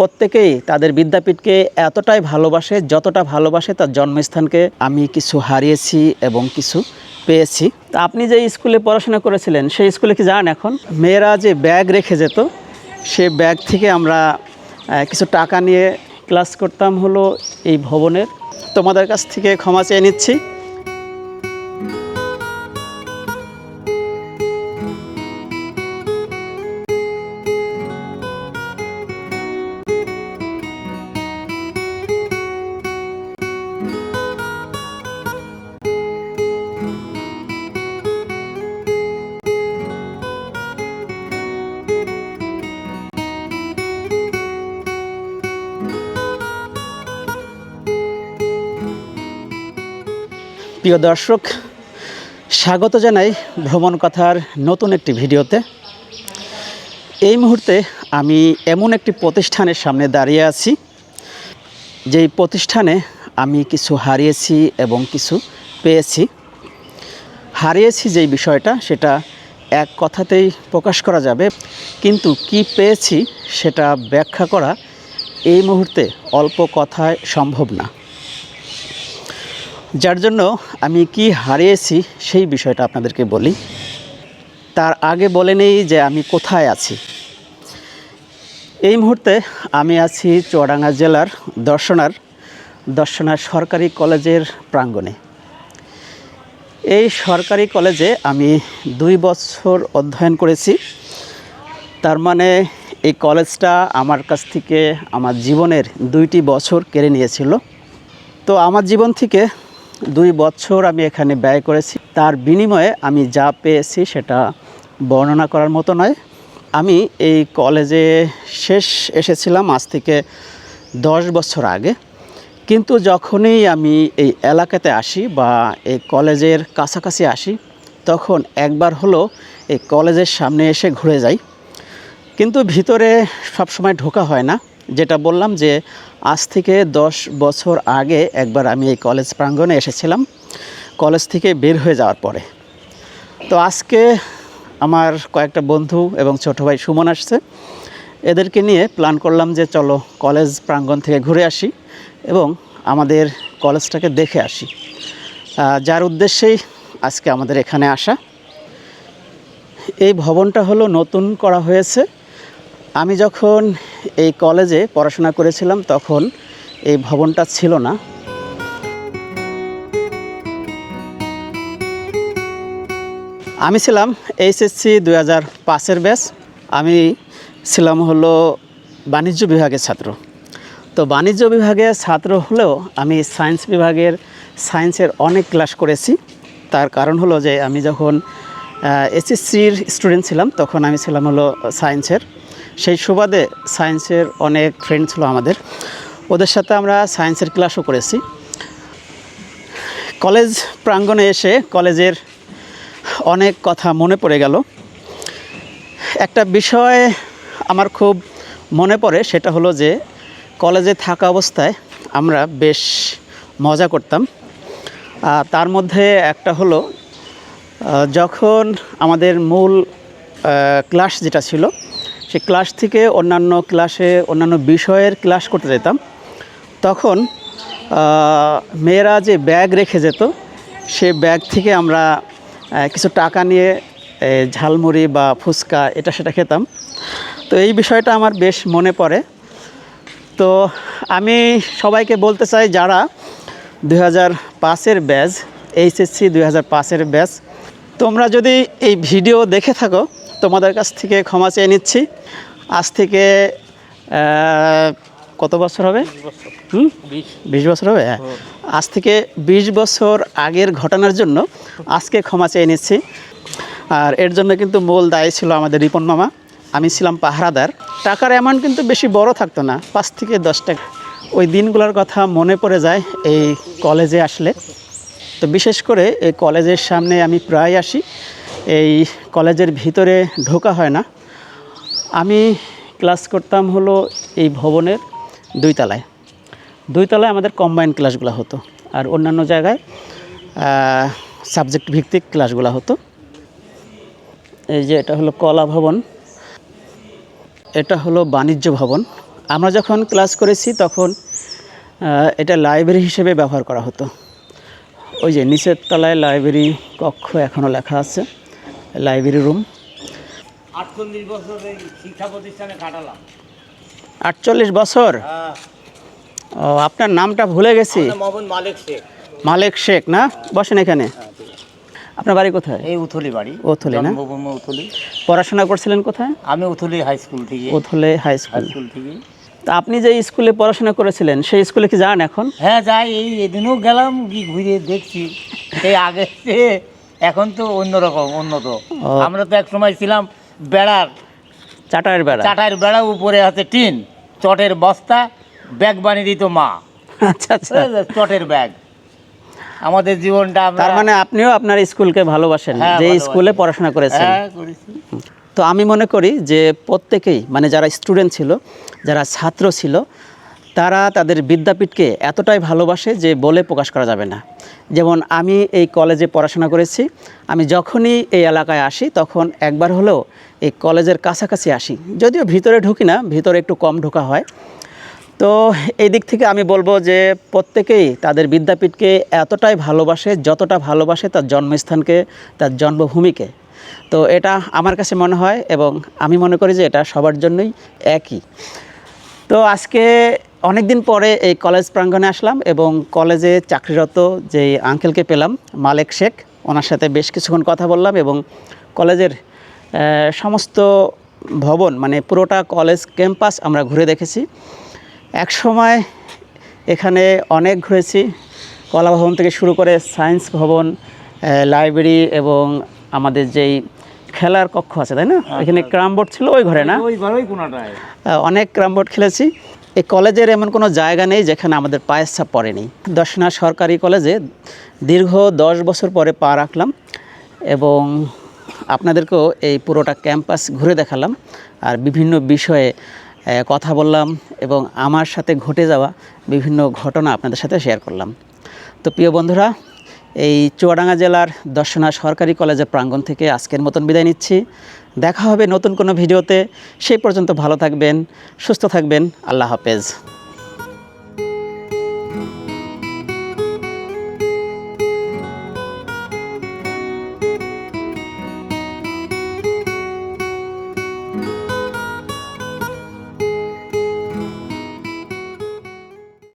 প্রত্যেকেই তাদের বিদ্যাপীঠকে এতটাই ভালোবাসে, যতটা ভালোবাসে তার জন্মস্থানকে আমি কিছু হারিয়েছি এবং কিছু পেয়েছি। তা আপনি যে স্কুলে পড়াশোনা করেছিলেন, সেই স্কুলে কি যান এখন? মেয়েরা যে ব্যাগ রেখে যেত, সে ব্যাগ থেকে আমরা কিছু টাকা নিয়ে ক্লাস করতাম হলো এই ভবনের। তোমাদের কাছ থেকে ক্ষমা চেয়ে নিচ্ছি। প্রিয় দর্শক, স্বাগত জানাই ভ্রমণ কথার নতুন একটি ভিডিওতে। এই মুহূর্তে আমি এমন একটি প্রতিষ্ঠানের সামনে দাঁড়িয়ে আছি, যেই প্রতিষ্ঠানে আমি কিছু হারিয়েছি এবং কিছু পেয়েছি। হারিয়েছি যেই বিষয়টা, সেটা এক কথাতেই প্রকাশ করা যাবে, কিন্তু কি পেয়েছি সেটা ব্যাখ্যা করা এই মুহূর্তে অল্প কথায় সম্ভব না। যার জন্য আমি কি হারিয়েছি সেই বিষয়টা আপনাদেরকে বলি। তার আগে বলে নেই যে আমি কোথায় আছি। এই মুহূর্তে আমি আছি চুয়াডাঙ্গা জেলার দর্শনার দর্শনার সরকারি কলেজের প্রাঙ্গণে। এই সরকারি কলেজে আমি দুই বছর অধ্যয়ন করেছি। তার মানে এই কলেজটা আমার কাছ থেকে আমার জীবনের দুইটি বছর কেড়ে নিয়েছিল। তো আমার জীবন থেকে দুই বছর আমি এখানে ব্যয় করেছি। তার বিনিময়ে আমি যা পেয়েছি সেটা বর্ণনা করার মতো নয়। আমি এই কলেজে শেষ এসেছিলাম আজ থেকে দশ বছর আগে। কিন্তু যখনই আমি এই এলাকাতে আসি বা এই কলেজের কাছাকাছি আসি, তখন একবার হলো এই কলেজের সামনে এসে ঘুরে যাই। কিন্তু ভিতরে সব সময় ঢোকা হয় না। যেটা বললাম যে আজ থেকে দশ বছর আগে একবার আমি এই কলেজ প্রাঙ্গণে এসেছিলাম, কলেজ থেকে বের হয়ে যাওয়ার পরে। তো আজকে আমার কয়েকটা বন্ধু এবং ছোটো ভাই সুমন আসছে। এদেরকে নিয়ে প্ল্যান করলাম যে চলো কলেজ প্রাঙ্গণ থেকে ঘুরে আসি এবং আমাদের কলেজটাকে দেখে আসি। যার উদ্দেশ্যেই আজকে আমাদের এখানে আসা। এই ভবনটা হলো নতুন করা হয়েছে। আমি যখন এই কলেজে পড়াশোনা করেছিলাম, তখন এই ভবনটা ছিল না। আমি ছিলাম এইচএসসি দুই হাজার পাঁচের ব্যাচ, আমি ছিলাম হলো বাণিজ্য বিভাগের ছাত্র। তো বাণিজ্য বিভাগের ছাত্র হলেও আমি সায়েন্স বিভাগের, সায়েন্সের অনেক ক্লাস করেছি। তার কারণ হলো যে আমি যখন এসএসসির স্টুডেন্ট ছিলাম, তখন আমি ছিলাম হলো সায়েন্সের। সেই সুবাদে সায়েন্সের অনেক ফ্রেন্ড ছিল আমাদের। ওদের সাথে আমরা সায়েন্সের ক্লাসও করেছি। কলেজ প্রাঙ্গণে এসে কলেজের অনেক কথা মনে পড়ে গেল। একটা বিষয় আমার খুব মনে পড়ে, সেটা হলো যে কলেজে থাকা অবস্থায় আমরা বেশ মজা করতাম। তার মধ্যে একটা হলো যখন আমাদের মূল ক্লাস যেটা ছিল সেই ক্লাস থেকে অন্যান্য ক্লাসে অন্যান্য বিষয়ের ক্লাস করতে যেতাম। তখন মেয়েরা যে ব্যাগ রেখে যেত, সে ব্যাগ থেকে আমরা কিছু টাকা নিয়ে ঝালমুড়ি বা ফুচকা এটা সেটা খেতাম। তো এই বিষয়টা আমার বেশ মনে পড়ে। তো আমি সবাইকে বলতে চাই, যারা দুই হাজার পাঁচের ব্যাচ এইচএসসি দুই হাজার পাঁচের ব্যাচ তোমরা যদি এই ভিডিও দেখে থাকো তোমাদের কাছ থেকে ক্ষমা চেয়ে নিচ্ছি। আজ থেকে কত বছর হবে? হুম? বিশ। বছর হবে? হ্যাঁ। আজ থেকে বিশ বছর আগের ঘটনার জন্য আজকে ক্ষমা চেয়ে নিচ্ছি। আর এর জন্য কিন্তু মূল দায়ী ছিল আমাদের রিপন মামা। আমি ছিলাম পাহারাদার। টাকার অ্যামাউন্ট কিন্তু বেশি বড় থাকতো না। পাঁচ থেকে দশ টাকা। ওই দিনগুলোর কথা মনে পড়ে যায় এই কলেজে আসলে। তো বিশেষ করে এই কলেজের সামনে আমি প্রায় আসি। এই কলেজের ভিতরে ঢোকা হয় না। আমি ক্লাস করতাম হলো এই ভবনের দুই তলায় দুই তলায় আমাদের কম্বাইন ক্লাসগুলো হতো আর অন্যান্য জায়গায় সাবজেক্ট ভিত্তিক ক্লাসগুলো হতো। এই যে এটা হলো কলা ভবন, এটা হলো বাণিজ্য ভবন। আমরা যখন ক্লাস করেছি তখন এটা লাইব্রেরি হিসেবে ব্যবহার করা হতো। ওই যে নিচের তলায় লাইব্রেরি কক্ষ এখনও লেখা আছে। Library room. আটচল্লিশ বছর এই শিক্ষা প্রতিষ্ঠানে কাটালাম। আটচল্লিশ বছর? হ্যাঁ। ও আপনার নামটা ভুলে গেছি। মালিক শেখ। মালেক শেখ না? বসেন এখানে। আপনার বাড়ি কোথায়? এই উথলি বাড়ি। উথলি না? উথলি। পড়াশোনা করছিলেন কোথায়? আমি উথলি হাই স্কুল থেকে। ওথলে হাই স্কুল। স্কুল থেকে। তা আপনি যে স্কুলে পড়াশোনা করেছিলেন সেই স্কুলে কি যান এখন? হ্যাঁ যাই। এই এদিনও গেলাম কি ঘুরে দেখছি। এই আগে এখন তো অন্যরকম উন্নত। আমরা তো এক সময় ছিলাম বেড়ার। চাটায়ের বেড়া। চাটার বেড়া উপরে আছে টিন চটের বস্তা ব্যাগ বানিয়ে দিত মা। আচ্ছা আচ্ছা। চটের ব্যাগ। আমাদের জীবনটা তার মানে আপনিও আপনার স্কুলকে ভালোবাসেন হ্যাঁ, যে স্কুলে পড়াশোনা করেছেন। হ্যাঁ তো আমি মনে করি যে প্রত্যেকেই মানে যারা স্টুডেন্ট ছিল যারা ছাত্র ছিল তারা তাদের বিদ্যাপীঠকে এতটাই ভালোবাসে যে বলে প্রকাশ করা যাবে না। যেমন আমি এই কলেজে পড়াশোনা করেছি, আমি যখনই এই এলাকায় আসি তখন একবার হলেও এই কলেজের কাছাকাছি আসি। যদিও ভিতরে ঢুকি না, ভিতরে একটু কম ঢোকা হয়। তো এই দিক থেকে আমি বলব যে প্রত্যেকেই তাদের বিদ্যাপীঠকে এতটাই ভালোবাসে, যতটা ভালোবাসে তার জন্মস্থানকে, তার জন্মভূমিকে। তো এটা আমার কাছে মনে হয় এবং আমি মনে করি যে এটা সবার জন্যই একই। তো আজকে অনেক দিন পরে এই কলেজ প্রাঙ্গণে আসলাম এবং কলেজে চাকরিরত যে আঙ্কেলকে পেলাম, মালেক শেখ, ওনার সাথে বেশ কিছুক্ষণ কথা বললাম এবং কলেজের সমস্ত ভবন মানে পুরোটা কলেজ ক্যাম্পাস আমরা ঘুরে দেখেছি। এক সময় এখানে অনেক ঘুরেছি, কলা ভবন থেকে শুরু করে সায়েন্স ভবন লাইব্রেরি এবং আমাদের যেই খেলার কক্ষ আছে তাই না? এখানে ক্রাম বোর্ড ছিল ওই ঘরে না? অনেক ক্রাম বোর্ড খেলেছি। এই কলেজের এমন কোনো জায়গা নেই যেখানে আমাদের পায়ের ছাপ পড়েনি। দর্শনা সরকারি কলেজে দীর্ঘ দশ বছর পরে পা রাখলাম এবং আপনাদেরকেও এই পুরোটা ক্যাম্পাস ঘুরে দেখালাম আর বিভিন্ন বিষয়ে কথা বললাম এবং আমার সাথে ঘটে যাওয়া বিভিন্ন ঘটনা আপনাদের সাথে শেয়ার করলাম। তো প্রিয় বন্ধুরা এই চুয়াডাঙ্গা জেলার দর্শনা সরকারি কলেজের প্রাঙ্গণ থেকে আজকের মতন বিদায় নিচ্ছি। দেখা হবে নতুন কোনো ভিডিওতে। সেই পর্যন্ত ভালো থাকবেন, সুস্থ থাকবেন। আল্লাহ হাফেজ।